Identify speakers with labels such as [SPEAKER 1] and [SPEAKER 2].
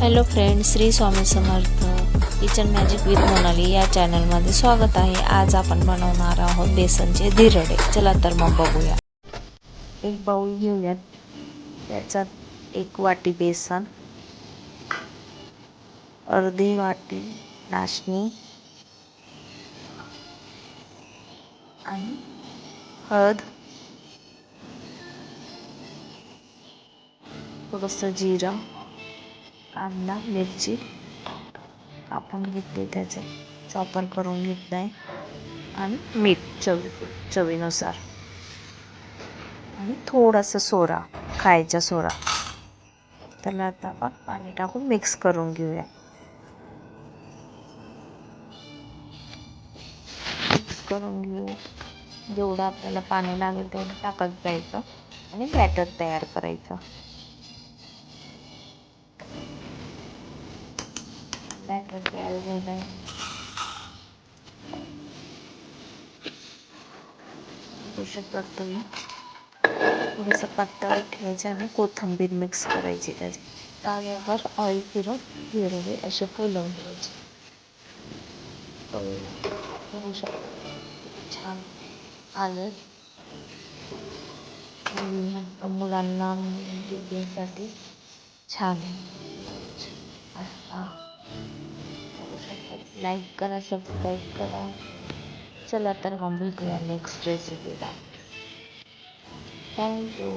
[SPEAKER 1] Hello friend Shri Swami Samarth kitchen magic with Monali या चॅनलमध्ये स्वागत आहे. आज आपण बनवणार आहोत बेसनचे धिरडे चला तर मग बघूया. एक बाऊल घेऊयात. त्याच्यात एक वाटी बेसन अर्धी वाटी नाचणी आणि हळद. थोडंसं जिरं. कांदा मिरची. कापून घेतली त्याचे. चॉपर करून घेतलं आहे आणि मीठ चवी चवीनुसार. आणि थोडासा सोडा खायचा सोडा त्याला आता आपण पाणी टाकून मिक्स करून घेऊया. मिक्स करून घेऊ जेवढं आपल्याला पाणी लागेल तेवढं टाकत जायचं. आणि बॅटर तयार करायचं. बॅटर तयार झालं आहे बघू शकता तुम्ही थोडंसं पातळ ठेवायचं आणि कोथिंबीर मिक्स करायची त्याची. ताव्यावर ऑइल फिरून हिरवे असे फुलवून घ्यायचे. शकता. छान. आलं मुलांना टिफिनसाठी छान लाईक करा सबस्क्राईब करा चला तर मग भेटूया नेक्स्ट रेसिपीला थँक्यू